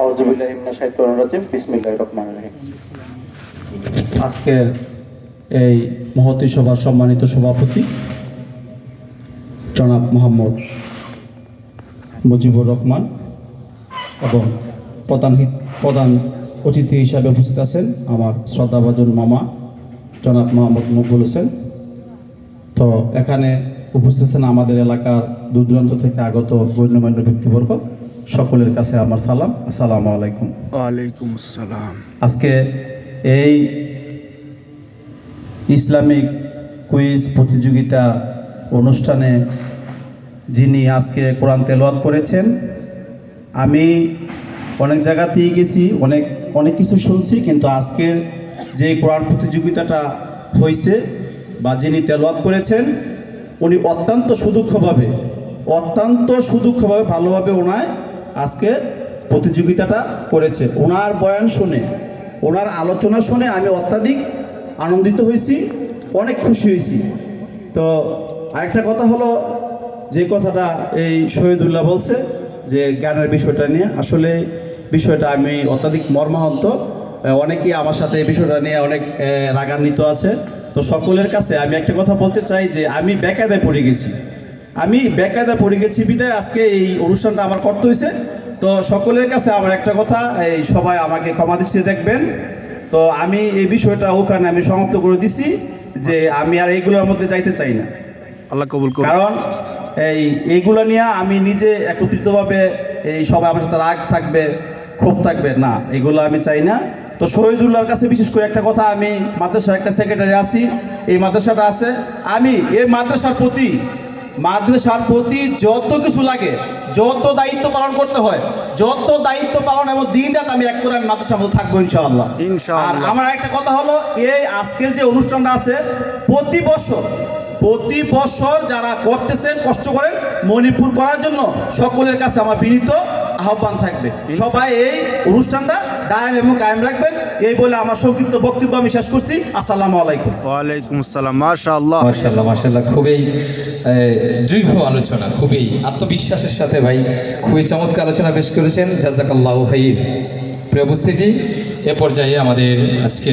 আউযুবিল্লাহি মিনাশ শাইতানির রাজিম, বিসমিল্লাহির রহমানির রহিম। আজকের এই মহতী সভার সম্মানিত সভাপতি জনাব মোহাম্মদ মুজিবুর রহমান এবং প্রধান প্রধান অতিথি হিসাবে উপস্থিত আছেন আমার শ্রদ্ধাভাজন মামা জনাব মোহাম্মদ মকবুল হোসেন। তো এখানে উপস্থিত আছেন আমাদের এলাকার দূর থেকে আগত গণ্যমান্য ব্যক্তিবর্গ। সকলের কাছে আমার সালাম। আসসালামু আলাইকুম। ওয়ালাইকুম আসসালাম। আজকে এই ইসলামিক কুইজ প্রতিযোগিতা অনুষ্ঠানে যিনি আজকে কোরআন তেলাওয়াত করেছেন আমি অনেক জায়গাতেই গেছি অনেক অনেক কিছু শুনছি কিন্তু আজকের যে কোরআন প্রতিযোগিতাটা হয়েছে বা যিনি তেলাওয়াত করেছেন উনি অত্যন্ত সুদক্ষভাবে অত্যন্ত সুদক্ষভাবে ভালোভাবে ওনায় আজকে প্রতিযোগিতাটা করেছে। ওনার বয়ান শুনে ওনার আলোচনা শুনে আমি অত্যাধিক আনন্দিত হয়েছি অনেক খুশি হয়েছি। তো আরেকটা কথা হলো যে কথাটা এই শহীদুল্লাহ বলছে যে জ্ঞানের বিষয়টা নিয়ে আসলে বিষয়টা আমি অত্যাধিক মর্মাহন্ত আহ, অনেকেই আমার সাথে এই বিষয়টা নিয়ে অনেক রাগান্বিত আছে। তো সকলের কাছে আমি একটা কথা বলতে চাই যে আমি বেকায়দায় পড়ে গেছি। আমি বেকায়দায় পড়ে গেছি বিদায়। আজকে এই অনুষ্ঠানটা আমার করতে হয়েছে। তো সকলের কাছে আমার একটা কথা এই সবাই আমাকে ক্ষমা দৃষ্টিতে দেখবেন। তো আমি এই বিষয়টা ওখানে আমি সমাপ্ত করে দিছি যে আমি আর এইগুলোর মধ্যে যাইতে চাই না। আল্লাহ কবুল কারণ এই এইগুলো নিয়ে আমি নিজে একত্রিতভাবে এই সবাই আমার সাথে রাগ থাকবে ক্ষোভ থাকবে না এগুলো আমি চাই না। তো শহীদুল্লাহর কাছে বিশেষ করে একটা কথা আমি মাদ্রাসার একটা সেক্রেটারি আছি এই মাদ্রাসাটা আছে। আমি এই মাদ্রাসার প্রতি মাদ্রাসার প্রতি যত কিছু লাগে যত দায়িত্ব পালন করতে হয় যত দায়িত্ব পালন এবং দিন রাত আমি এক করে আমি মাদ্রাসার মধ্যে থাকব ইনশাআল্লাহ ইনশাআল্লাহ। আর আমার একটা কথা হলো এই আজকের যে অনুষ্ঠানটা আছে প্রতি বছর প্রতি বছর যারা করতেছেন কষ্ট করেন মণিপুর করার জন্য সকলের কাছে আমার বিনীত আহ্বান থাকবে। সবাই এই অনুষ্ঠানটা কায়েম এবং কায়েম রাখবেন। এই বলে আমার সংক্ষিপ্ত বক্তব্য আমি শেষ করছি। আসসালামু আলাইকুম। ওয়ালাইকুম আসসালাম। মাশাআল্লাহ। মার্শাল্লাহ মার্শাল্লাহ খুবই দৃঢ় আলোচনা খুবই আত্মবিশ্বাসের সাথে ভাই খুবই চমৎকার আলোচনা পেশ করেছেন। জাজাকাল্লাহ খাইর। প্রিয় উপস্থিতি এ পর্যায়ে আমাদের আজকে